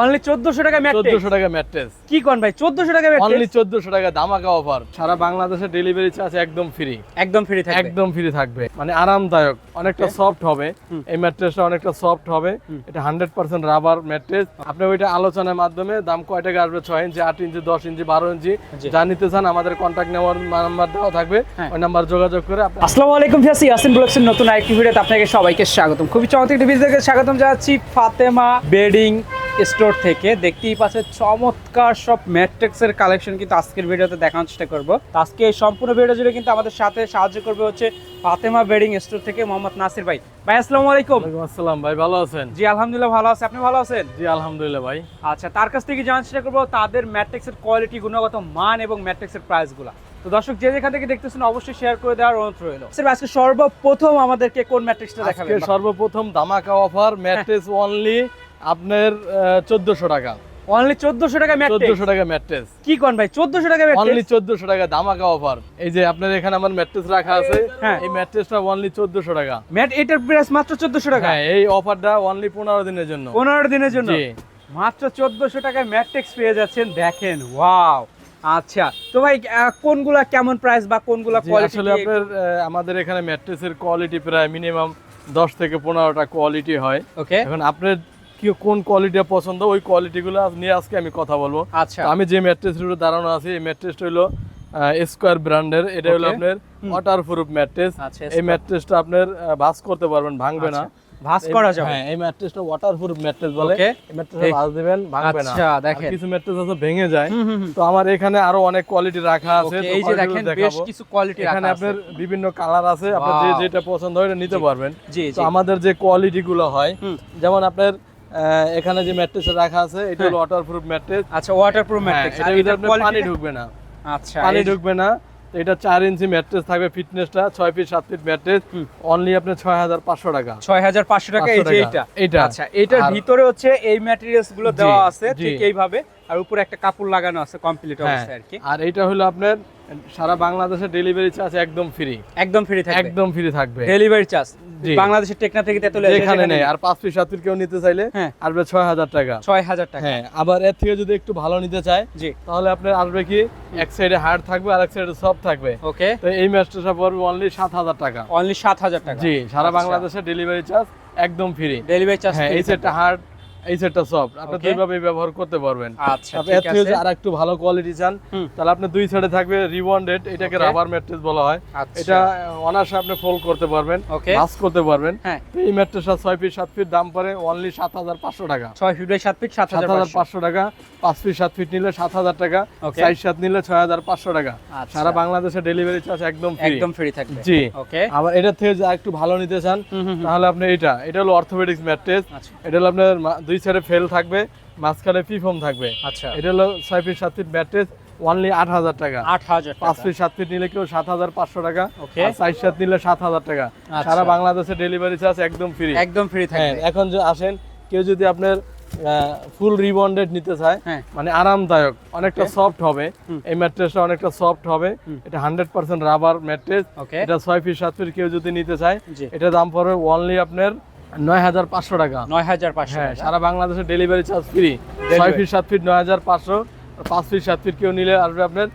Only 1400 টাকা mattress. চোদ্দশো টাকা ম্যাট্রেস। কি কোন ভাই? 1400 টাকা অনলি ম্যাট্রেস চোদ্দশো টাকা ধামাকা অফার সারা বাংলাদেশে ডেলিভারি চার্জ একদম ফ্রি একদম ফ্রি থাকবে। একদম ফ্রি থাকবে। মানে আরামদায়ক। অনেকটা সফট হবে। এই ম্যাট্রেসটা অনেকটা সফট হবে। এটা হান্ড্রেড পার্সেন্ট রাবার ম্যাট্রেস। আপনি ওইটা আলোচনার মাধ্যমে দাম কয় টাকা আসবে? ছয় ইঞ্চি আট ইঞ্চি দশ ইঞ্চি বারো ইঞ্চি। জি। যা নিতে চান আমাদের কন্ট্যাক্ট নেওয়ার নাম্বার দেওয়া থাকবে। হ্যাঁ। ওই নাম্বার যোগাযোগ করে আসসালামু আলাইকুম ফিয়াসি ইয়াসিন ব্লগসের নতুন আরেকটি ভিডিওতে আপনাকে সবাইকে স্বাগতম। খুবই চমৎকার একটি ভিডিও থেকে স্বাগতম জানাচ্ছি ফাতেমা বেডিং স্টোর থেকে দেখতেই পাচ্ছেন চমৎকার সব ম্যাট্রিক্সের কালেকশন কিন্তু আজকের ভিডিওতে দেখানোর চেষ্টা করব। আজকে এই সম্পূর্ণ ভিডিও জুড়ে কিন্তু আমাদের সাথে সাহায্য করবে হচ্ছে ফাতেমা বেডিং স্টোর থেকে মোহাম্মদ নাসির ভাই। ভাই আসসালামু আলাইকুম। আসসালাম ভাই ভালো আছেন? জি আলহামদুলিল্লাহ ভালো আছে। আপনি ভালো আছেন? জি আলহামদুলিল্লাহ ভাই। আচ্ছা তার কাছ থেকে জানার চেষ্টা করব তাদের ম্যাট্রিক্সের কোয়ালিটি গুণগত মান এবং ম্যাট্রিক্সের প্রাইসগুলো তো দর্শক যে যেখান থেকে দেখতেছেন অবশ্যই শেয়ার করে দেওয়ার অনুরোধ রইল। স্যার আজকে সর্বপ্রথম আমাদেরকে কোন ম্যাট্রিক্সটা আজকে দেখাবেন? সর্বপ্রথম ধামাকা অফার ম্যাট্রেস অনলি আপনার চোদ্দশো টাকা। অনলি 1400 টাকা ম্যাট্রিক্স চোদ্দশো টাকা ম্যাট্রেস। কি কোন ভাই? 1400 টাকা অনলি ম্যাট্রিক্স চোদ্দশো টাকা ধামাকা অফার এই যে আপনার এখানে আমার ম্যাট্রেস রাখা আছে হ্যাঁ। এই ম্যাট্রেসটা অনলি চোদ্দশো টাকা। ম্যাট এটার প্রাইস মাত্র 1400 টাকা? হ্যাঁ এই অফারটা অনলি পনেরো দিনের জন্য। 15 দিনের জন্য? জি। মাত্র 1400 টাকায় ম্যাট্রিক্স পেয়ে যাচ্ছেন দেখেন ওয়াও আচ্ছা তো ভাই কোনগুলা কেমন প্রাইস বা কোনগুলা কোয়ালিটি আসলে আপনার আমাদের এখানে ম্যাট্রেসের কোয়ালিটি প্রায় মিনিমাম দশ থেকে পনেরোটা কোয়ালিটি হয়। ওকে এখন আপনার কি কোন কোয়ালিটিটা পছন্দ ওই কোয়ালিটিগুলো নিয়ে আজকে আমি কথা বলব। আচ্ছা। আমি যে ম্যাট্রেসের উপরে দাঁড়ানো আছি এই ম্যাট্রেসটা হলো স্কোয়ার ব্র্যান্ডের এটা হলো আপনার ওয়াটার প্রুফ ম্যাট্রেস আচ্ছা এই ম্যাট্রেসটা আপনার ভাস করতে পারবেন ভাঙবে না। ভাস করা যাবে। হ্যাঁ এই ম্যাট্রেসটা ওয়াটার প্রুফ ম্যাট্রেস বলে। এই ম্যাট্রেসটা ভাস দিবেন ভাঙবে না। আচ্ছা দেখেন। কিছু ম্যাট্রেস আছে ভেঙে যায়। তো আমার এখানে আরও অনেক কোয়ালিটি রাখা আছে এই যে দেখেন বেশ কিছু কোয়ালিটি রাখা এখানে রাখা আপনার বিভিন্ন কালার আছে আপনি যে যেটা পছন্দ হয় এটা নিতে পারবেন। জি তো আমাদের যে কোয়ালিটি গুলো হয় যেমন আপনার এখানে যে ম্যাট্রেস রাখা আছে এটা হলো ওয়াটার প্রুফ ম্যাট্রেস। আচ্ছা ওয়াটারপ্রুফ আর এটার ভিতরে পানি ঢুকবে না। আচ্ছা পানি ঢুকবে না। এটা চার ইঞ্চি ম্যাট্রেস থাকবে ফিটনেসটা ছয় ফিট সাত ফিট ম্যাট্রেস। অনলি আপনার ছয় হাজার পাঁচশো টাকা। 6500 টাকা এই যে টাকা। এটা আচ্ছা এটার ভিতরে হচ্ছে এই ম্যাটেরিয়ালসগুলো দেওয়া আছে। ঠিক এইভাবে। আর উপরে একটা কাপড় লাগানো আছে কমপ্লিট হ্যাঁ। অবস্থায় আর কি। আর এটা হলো আপনার সারা বাংলাদেশে ডেলিভারি চার্জ একদম ফ্রি একদম ফ্রি থাকবে। একদম ফ্রি থাকবে। ডেলিভারি চার্জ বাংলাদেশের টেকনা থেকে তেতুলে যেখানে নেই। আর পাঁচ ফিট সাত কেউ নিতে চাইলে হ্যাঁ। আসবে ছয় হাজার টাকা। 6000 টাকা। হ্যাঁ আবার এর থেকে যদি একটু ভালো নিতে চায় জি। তাহলে আপনার আসবে কি এক সাইডে হার্ড থাকবে আর এক সাইডে সফট থাকবে। ওকে তো এই ম্যাচটা পড়বে অনলি সাত হাজার টাকা। অনলি 7000 টাকা। জি সারা আচ্ছা। বাংলাদেশে ডেলিভারি চার্জ একদম ফ্রি ডেলিভারি চার্জ হ্যাঁ এই সেটটা হার্ড এই সেটটা সফট আপনি. দুইভাবে ব্যবহার করতে পারবেন। আচ্ছা আপনি আর একটু ভালো কোয়ালিটি চান তাহলে আপনি দুই সাইডে থাকবে রিবন্ডেড এটাকে রাবার ম্যাট্রেস বলা হয়। আচ্ছা। এটা অনার্সে আপনি ফোল্ড করতে পারবেন করতে পারবেন। হ্যাঁ। এই ম্যাট্রেসটা ছয় ফিট সাত ফিট দাম পড়ে অনলি সাত হাজার পাঁচশো টাকা। 6 ফিট বাই 7 ফিট সাত হাজার 7500 পাঁচশো টাকা পাঁচ ফিট সাত ফিট নিলে সাত হাজার টাকা. চার সাত নিলে ছয় হাজার পাঁচশো টাকা। আচ্ছা। সারা বাংলাদেশে ডেলিভারি চার্জ একদম ফ্রি একদম ফ্রি থাকবে। জি। ওকে আবার এটার থেকে একটু ভালো নিতে চান। তাহলে আপনি এটা এটা হলো অর্থোপেডিক্স ম্যাট্রেস আচ্ছা। এটা হলো আপনার দুই সাইডে ফেল থাকবে মাঝখানে ফিফোম থাকবে। আচ্ছা। এটা হলো ছয় ফিট সাত ফিট ম্যাট্রেস অনলি আট হাজার টাকা। 8000 পাঁচ ফিট সাত ফিট নিলে কেউ সাত হাজার পাঁচশো টাকা চার সাত নিলে সাত হাজার টাকা। আচ্ছা। সারা বাংলাদেশে ডেলিভারি চার্জ একদম ফ্রি একদম ফ্রি হ্যাঁ থাকবে এখন যে আসেন কেউ যদি আপনার ফুল রিবন্ডেড নিতে চায় হ্যাঁ। মানে আরামদায়ক অনেকটা সফট হবে। এই ম্যাট্রেসটা অনেকটা সফট হবে। এটা হান্ড্রেড পার্সেন্ট রাবার ম্যাট্রেস এটা ছয় ফিট সাত ফিট কেউ যদি নিতে চায় এটা দাম পড়বে অনলি আপনার নয় হাজার পাঁচশো টাকা। 9500 হ্যাঁ টাকা। সারা বাংলাদেশে ডেলিভারি চার্জ ফ্রি ছয় ফিট সাত ফিট নয় হাজার পাঁচশো পাঁচ ফিট সাত ফিট কেউ নিলে আসবে আপনার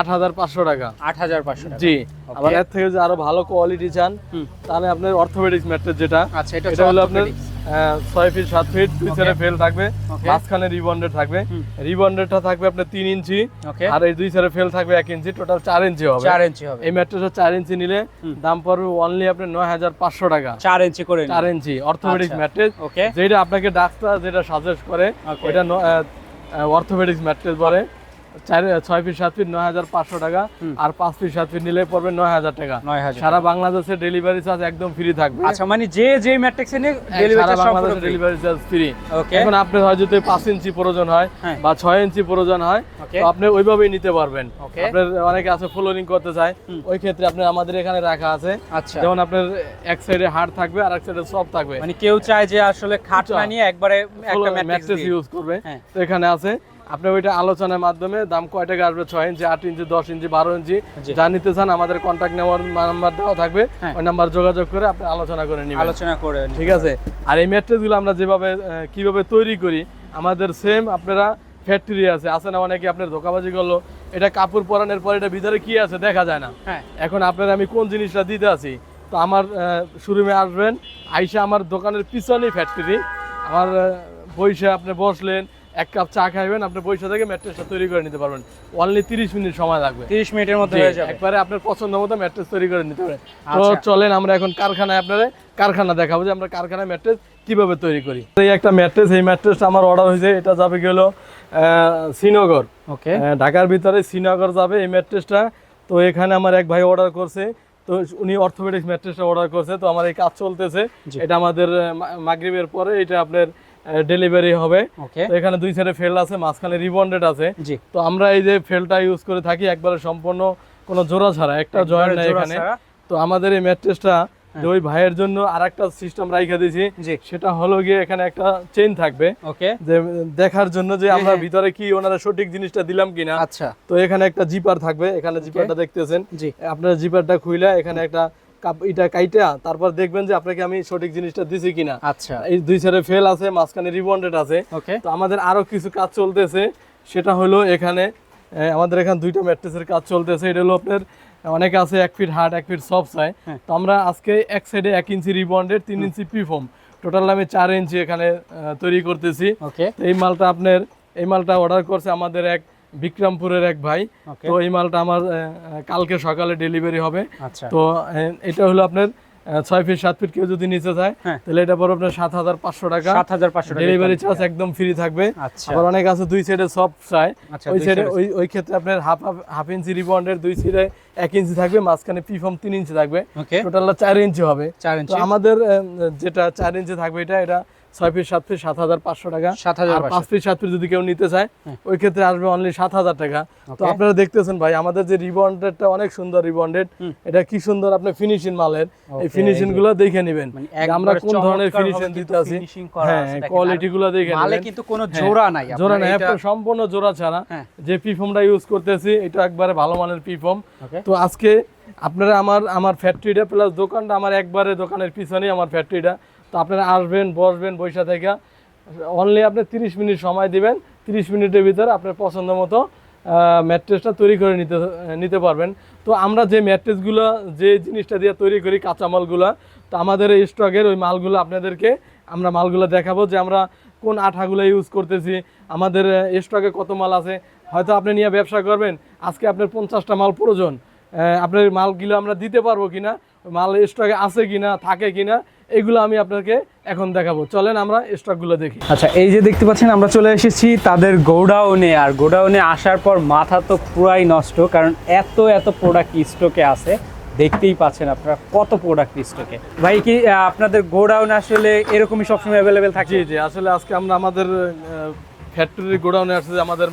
আট হাজার পাঁচশো টাকা। আট হাজার পাঁচশো জি আবার এর থেকে যদি আরও ভালো কোয়ালিটি চান তাহলে আপনার অর্থোপেডিক্স ম্যাট্রেস যেটা আচ্ছা এটা হলো আপনার ছয় ফিট সাত ফিট সাইডে ফেল থাকবে। মাঝখানে রিবন্ডেড থাকবে। রিবন্ডেডটা থাকবে আপনার তিন ইঞ্চি। আর এই দুই সাইডে ফেল থাকবে এক ইঞ্চি। টোটাল চার ইঞ্চি হবে। 4 ইঞ্চি হবে। এই ম্যাট্রেসটা চার ইঞ্চি নিলে দাম পড়বে অনলি আপনার নয় হাজার পাঁচশো টাকা। চার ইঞ্চি করে চার ইঞ্চি। অর্থোপেডিক্স আচ্ছা। ম্যাট্রেস যেটা আপনাকে ডাক্তার যেটা সাজেস্ট করে. ওইটা অর্থোপেডিক্স ম্যাট্রেস বলে। চার ছয় ফিট সাত ফিট নয় হাজার পাঁচশো টাকা। আর পাঁচ ফিট সাত ফিট নিলে পড়বে নয় হাজার টাকা। 9000 সারা বাংলাদেশে ডেলিভারি চার্জ একদম ফ্রি থাকবে। আচ্ছা মানে যে যে ম্যাট্রিক্স নিয়ে ডেলিভারি সারা বাংলাদেশে ডেলিভারি চার্জ ফ্রি এখন আপনার হয় যদি পাঁচ ইঞ্চি প্রয়োজন হয় হ্যাঁ। বা ছয় ইঞ্চি প্রয়োজন হয় তো আপনি ওইভাবেই নিতে পারবেন। আপনার অনেকে আছে ফ্লোরিং করতে চায়। ওই ক্ষেত্রে আপনার আমাদের এখানে রাখা আছে। আচ্ছা। যেমন আপনার এক সাইডে হার্ড থাকবে আর এক সাইডে সফট থাকবে। মানে কেউ চায় যে আসলে খাট। না নিয়ে একবারে একটা ম্যাট্রিক্স ইউজ করবে। হ্যাঁ। তো এখানে আছে। আপনি ওইটা আলোচনার মাধ্যমে দাম কয় টাকা আসবে? ছয় ইঞ্চি আট ইঞ্চি দশ ইঞ্চি বারো ইঞ্চি। যা নিতে চান আমাদের কন্ট্যাক্ট নেওয়ার নাম্বার দেওয়া থাকবে। হ্যাঁ। ওই নাম্বার যোগাযোগ করে আপনি আলোচনা করে নেবেন। আলোচনা করে ঠিক আছে? আর এই ম্যাট্রেসগুলো আমরা যেভাবে কীভাবে তৈরি করি আমাদের সেম আপনারা ফ্যাক্টরি আছে আছে না অনেকে আপনার ধোকাবাজি করল এটা কাপড় পরানোর পর এটা ভিতরে কি আছে দেখা যায় না। হ্যাঁ। এখন আপনারা আমি কোন জিনিসটা দিতে আছি? তো আমার শোরুমে আসবেন আইসা আমার দোকানের পিছনেই ফ্যাক্টরি আমার বইসে আপনি বসলেন এক কাপ চা খাইবেন আপনি পয়সা থেকে ম্যাট্রেসটা তৈরি করে নিতে পারবেন। অনলি তিরিশ মিনিট সময় লাগবে। তিরিশ মিনিটের মধ্যে হয়ে যাবে। একবারে আপনার পছন্দ মতো ম্যাট্রেস তৈরি করে নিতে পারেন। তো আচ্ছা। চলেন আমরা এখন কারখানায় আপনারা কারখানা দেখাবো যে আমরা কারখানায় ম্যাট্রেস কীভাবে তৈরি করি। এই একটা ম্যাট্রেস এই ম্যাট্রেসটা আমার অর্ডার হয়েছে এটা যাবে গেল শ্রীনগর। ওকে। ঢাকার ভিতরে শ্রীনগর যাবে এই ম্যাট্রেসটা। তো এখানে আমার এক ভাই অর্ডার করছে তো উনি অর্থোপেডিক্স ম্যাট্রেসটা অর্ডার করছে তো আমার এই কাজ চলতেছে। এটা আমাদের মাগরিবের পরে এটা আপনার ডেলিভারি হবে। তো এখানে দুই সাইডে ফেল আছে মাঝখানে রিবন্ডেড আছে। তো আমরা এই যে ফেলটা ইউজ করে থাকি একবারে সম্পূর্ণ কোনো জোড়া ছাড়া একটা জয়েন্ট নেই এখানে। তো আমাদের এই ম্যাট্রেসটা যে ওই ভাইয়ের জন্য আর একটা সিস্টেম রাইখা দিয়েছি। সেটা হলো গিয়ে এখানে একটা চেইন থাকবে। ওকে যে দেখার জন্য যে আমরা হ্যাঁ। ভিতরে কি ওনারা সঠিক জিনিসটা দিলাম কিনা। আচ্ছা। তো এখানে একটা জিপার থাকবে। এখানে জিপারটা দেখতেছেন। জি। আপনার জিপারটা খুইলা এখানে একটা ইটা কাইটা তারপর দেখবেন যে আপনাকে আমি সঠিক জিনিসটা দিছি কিনা। আচ্ছা। এই দুই সাইডে ফেল আছে মাঝখানে রিবন্ডেড আছে। তো আমাদের আরও কিছু কাজ চলতেছে। সেটা হলো এখানে আমাদের এখানে দুইটা ম্যাট্রেসের কাজ চলতেছে। এটা হলো আপনার অনেকে আছে এক ফিট হার্ড এক ফিট সফট চাই হ্যাঁ। তো আমরা আজকে এক সাইডে এক ইঞ্চি রিবন্ডেড তিন ইঞ্চি পিফোম টোটাল আমি চার ইঞ্চি এখানে তৈরি করতেছি। ওকে এই মালটা আপনার এই মালটা অর্ডার করছে আমাদের এক বিক্রমপুরের এক ভাই। তো এই মালটা আমার কালকে সকালে ডেলিভারি হবে। আচ্ছা। তো এটা হলো আপনার ছয় ফিট সাত ফিট কেউ যদি নিতে চায় হ্যাঁ। তাহলে এটা পড়বে আপনার সাত হাজার পাঁচশো টাকা। সাত হাজার পাঁচশো ডেলিভারি চার্জ একদম ফ্রি থাকবে। আচ্ছা। আবার অনেক আছে দুই সাইডে সব চায় ওই সাইডে ওই ওই ক্ষেত্রে আপনার হাফ হাফ ইঞ্চি রিবন্ডের দুই সাইডে এক ইঞ্চি থাকবে মাঝখানে পিফর্ম তিন ইঞ্চি থাকবে। টোটাল চার ইঞ্চি হবে। চার ইঞ্চি আমাদের যেটা চার ইঞ্চি থাকবে এটা এটা ছয় ফিট সাত ফিট সাত হাজার পাঁচশো টাকা। আর পাঁচ ফিট সাত ফিট যদি কেউ নিতে চায় হ্যাঁ। ওই ক্ষেত্রে আসবে অনলি সাত হাজার টাকা। তো আপনারা দেখতেছেন ভাই আমাদের যে রিবন্ডেডটা অনেক সুন্দর রিবন্ডেড। এটা কি সুন্দর আপনি ফিনিশিং মালের। এই ফিনিশিংগুলো দেখে নেবেন। মানে আমরা কোন ধরনের ফিনিশিং দিতে আছি। হ্যাঁ কোয়ালিটি গুলো দেখে নেবেন। কিন্তু কোনো হ্যাঁ, জোড়া নাই জোড়া নাই সম্পূর্ণ জোড়া ছাড়া। হ্যাঁ। যে পিফর্মটা ইউজ করতেছি এটা একবারে ভালো মানের Okay. তো আজকে আপনারা আমার আমার ফ্যাক্টরিটা প্লাস দোকানটা আমার একবারে দোকানের পিছনেই আমার ফ্যাক্টরিটা তো আপনারা আসবেন, বসবেন বৈশা থেকে। অনলি আপনি তিরিশ মিনিট সময় দিবেন, তিরিশ মিনিটের ভিতরে আপনার পছন্দ মতো ম্যাট্রেসটা তৈরি করে নিতে নিতে পারবেন। তো আমরা যে ম্যাট্রেসগুলো যে জিনিসটা দিয়ে তৈরি করি কাঁচামালগুলো, তো আমাদের এই স্টকের ওই মালগুলো আপনাদেরকে আমরা মালগুলো দেখাবো যে আমরা কোন আঠাগুলো ইউজ করতেছি, আমাদের স্টকে কত মাল আছে। হয়তো আপনি নিয়ে ব্যবসা করবেন, আজকে আপনার পঞ্চাশটা মাল প্রয়োজন। আপনার মালগুলো আমরা দিতে পারব কিনা, মাল স্টকে আছে কিনা, থাকে কিনা এগুলো আমি আপনাকে এখন দেখাবো। চলেন আমরা স্টকগুলো দেখি। আচ্ছা এই যে দেখতে পাচ্ছেন আমরা চলে এসেছি তাদের গোডাউনে। আর গোডাউনে আসার পর মাথা তো পুরাই নষ্ট কারণ এত এত প্রোডাক্ট স্টকে আছে। দেখতেই পাচ্ছেন আপনারা কত প্রোডাক্ট স্টকে ভাই কি আপনাদের গোডাউন আসলে এরকমই সবসময় অ্যাভেলেবেল থাকে? জি জি আসলে আজকে আমরা আমাদের ফ্যাক্টরি গোডাউনে আসছে আমাদের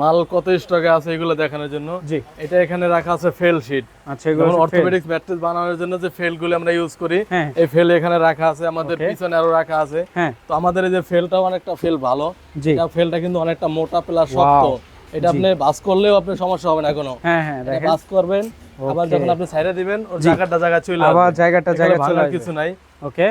মাল কত স্টকে আছে এগুলো দেখানোর জন্য। জি। এটা এখানে রাখা আছে ফেল শিট আচ্ছা এগুলো অর্থোপেডিক্স ম্যাট্রেস বানানোর জন্য যে ফেলগুলো আমরা ইউজ করি হ্যাঁ। এই ফেল এখানে রাখা আছে আমাদের পিছনে আরও রাখা আছে। হ্যাঁ। তো আমাদের এই যে ফেলটাও অনেকটা ফেল ভালো। এটা ফেলটা কিন্তু অনেকটা মোটা প্লাস শক্ত। এটা আপনি বাস করলেও আপনার সমস্যা হবে না কোনো হ্যাঁ হ্যাঁ বাস করবেন আবার যখন আপনি সাইডে দিবেন ওর জায়গাটা জায়গা চলে আবার জায়গাটা জায়গা চলে কিছু নাই। ওকে।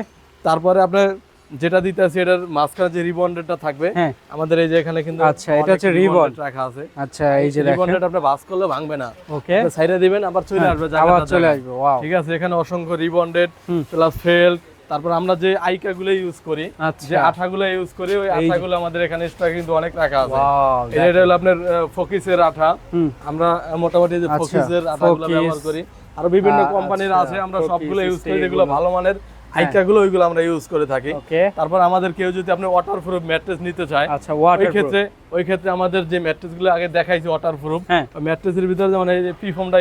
তারপরে আপনার যেটা দিতে আছে এটার মাঝখানে যে রিবন্ডেডটা থাকবে হ্যাঁ। আমাদের এই যে এখানে কিন্তু আচ্ছা, এটা হচ্ছে ribbon। রাখা আছে। আচ্ছা এই যে দেখেন। রিবন্ডেড আপনি বাস করলে ভাঙবে না। ওকে। সাইডে দিবেন আবার চলে হ্যাঁ, আসবে আবার চলে আসবে ওয়াও। ঠিক আছে এখানে অসংখ্য রিবন্ডেড প্লাস ফেল তারপর আমরা যে আইকা গুলো ইউজ করি আচ্ছা। যে আঠাগুলো ইউজ করি ওই আঠা গুলো আমাদের এখানে স্টক কিন্তু অনেক রাখা আছে। ওয়াও এটা হলো আপনার ফোকিসের আঠা। আমরা মোটামুটি যে ফোকিসের আঠাগুলো Focus। ব্যবহার করি। আর বিভিন্ন কোম্পানির আচ্ছা, আছে আমরা সবগুলো ইউজ করি যেগুলো এগুলো। ভালো মানের। হ্যাঁ। আইকাগুলো ওইগুলো আমরা ইউজ করে থাকি। তারপর আমাদের কেউ যদি আপনি ওয়াটার প্রুফ ম্যাট্রেস নিতে চায় আচ্ছা ওই ক্ষেত্রে ওই ক্ষেত্রে আমাদের যে ম্যাট্রেসগুলো আগে দেখাইছি ওয়াটার প্রুফ ম্যাট্রেসের ভিতরে যেমন এই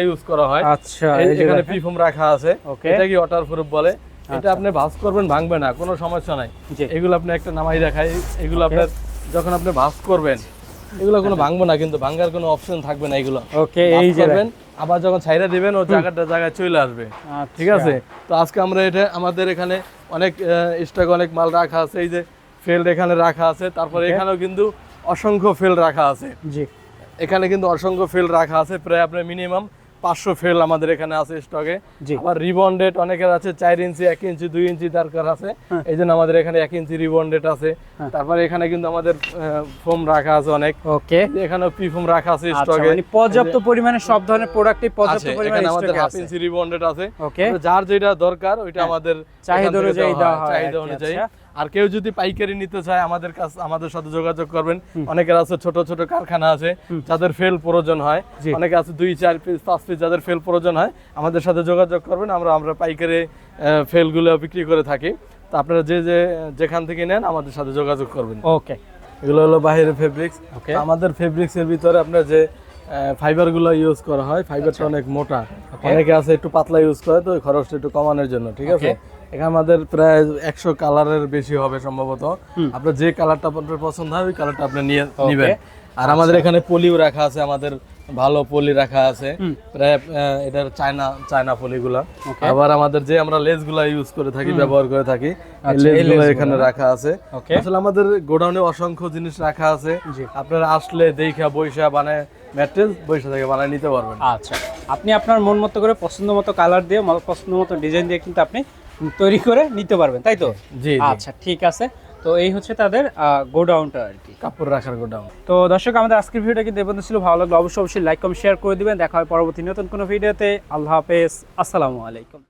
ইউজ করা হয় আচ্ছা এখানে রাখা আছে। এটা কি ওয়াটার প্রুফ বলে এটা আচ্ছা। আপনি ভাঁজ করবেন ভাঙবে না কোনো সমস্যা নাই। এগুলো আপনি একটা নামাই দেখাই এগুলো আপনার যখন আপনি ভাঁজ করবেন এগুলো কোনো ভাঙবে না কিন্তু ভাঙার কোনো অপশন থাকবে না এগুলো। ওকে এই যে করবেন আবার যখন ছাইরা দিবেন ও জায়গাটা জায়গায় চলে আসবে। ঠিক আছে? তো আজকে আমরা এটা আমাদের এখানে অনেক স্টক অনেক মাল রাখা আছে এই যে ফেল্ড এখানে রাখা আছে তারপরে এখানেও কিন্তু অসংখ্য ফেল রাখা আছে। জি। এখানে কিন্তু অসংখ্য ফেল রাখা আছে প্রায় আপনার মিনিমাম পাঁচশো ফেল আমাদের এখানে আছে স্টকে। আবার রিবন্ডেড অনেকের আছে চার ইঞ্চি এক ইঞ্চি দুই ইঞ্চি দরকার আছে। হ্যাঁ। এই জন্য আমাদের এখানে এক ইঞ্চি রিবন্ডেড আছে। তারপরে এখানে কিন্তু আমাদের ফোম রাখা আছে অনেক। ওকে। এখানে পি ফোম রাখা আছে আচ্ছা স্টকে মানে পর্যাপ্ত পরিমাণে সব ধরনের প্রোডাক্টই পর্যাপ্ত পরিমাণে আমাদের হাফ ইঞ্চি রিবন্ডেড আছে। ওকে। যার যেটা দরকার ওইটা হ্যাঁ। আমাদের চাহিদা অনুযায়ী চাহিদা অনুযায়ী। আচ্ছা। আর কেউ যদি পাইকারি নিতে চায় আমাদের কাছে আমাদের সাথে যোগাযোগ করবেন। অনেকের আছে ছোট ছোট কারখানা আছে যাদের ফেল প্রয়োজন হয়। অনেকে আছে দুই চার পিস পাঁচ পিস যাদের ফেল প্রয়োজন হয় আমাদের সাথে যোগাযোগ করবেন। আমরা আমরা পাইকারি ফেলগুলো বিক্রি করে থাকি। তো আপনারা যে যে যেখান থেকে নেন আমাদের সাথে যোগাযোগ করবেন। ওকে। এগুলো হলো বাইরের ফেব্রিক্স Okay. আমাদের ফেব্রিক্সের ভিতরে আপনার যে ফাইবারগুলো ইউজ করা হয় ফাইবারটা অনেক মোটা। অনেকে আছে একটু পাতলা ইউজ করে তো খরচটা একটু কমানোর জন্য ঠিক আছে? এখানে আমাদের প্রায় একশো কালারের বেশি হবে সম্ভবত। আপনার যে কালারটা আপনার পছন্দ হয় ওই কালারটা আপনি নিয়ে নেবেন। আর আমাদের এখানে পলিও রাখা আছে আমাদের ভালো পলি রাখা আছে। প্রায় এটার চায়না চায়না পলিগুলা। আবার আমাদের যে আমরা লেসগুলা ইউজ করে থাকি ব্যবহার করে থাকি আচ্ছা, এখানে রাখা আছে। আসলে আমাদের গোডাউনে অসংখ্য জিনিস রাখা আছে। আপনারা আসলে দেখা বৈশা বানায় ম্যাট্রেস বৈশা থেকে বানায় নিতে পারবেন। আচ্ছা। আপনি আপনার মন মতো করে পছন্দ মতো কালার দিয়ে পছন্দ মতো ডিজাইন দিয়ে কিন্তু আপনি তৈরি করে নিতে পারবেন তাই তো? জি। আচ্ছা ঠিক আছে। তো এই হচ্ছে তাদের গোডাউনটা আর কি। কাপড় রাখার গোডাউন। তো দর্শক আমাদের আজকের ভিডিওটা কিন্তু পর্যন্ত ছিল। ভালো লাগল অবশ্যই অবশ্যই লাইক কম শেয়ার করে দিবেন। দেখা হয় পরবর্তী নতুন কোনো ভিডিওতে। আল্লাহ হাফেজ। আসসালামু আলাইকুম।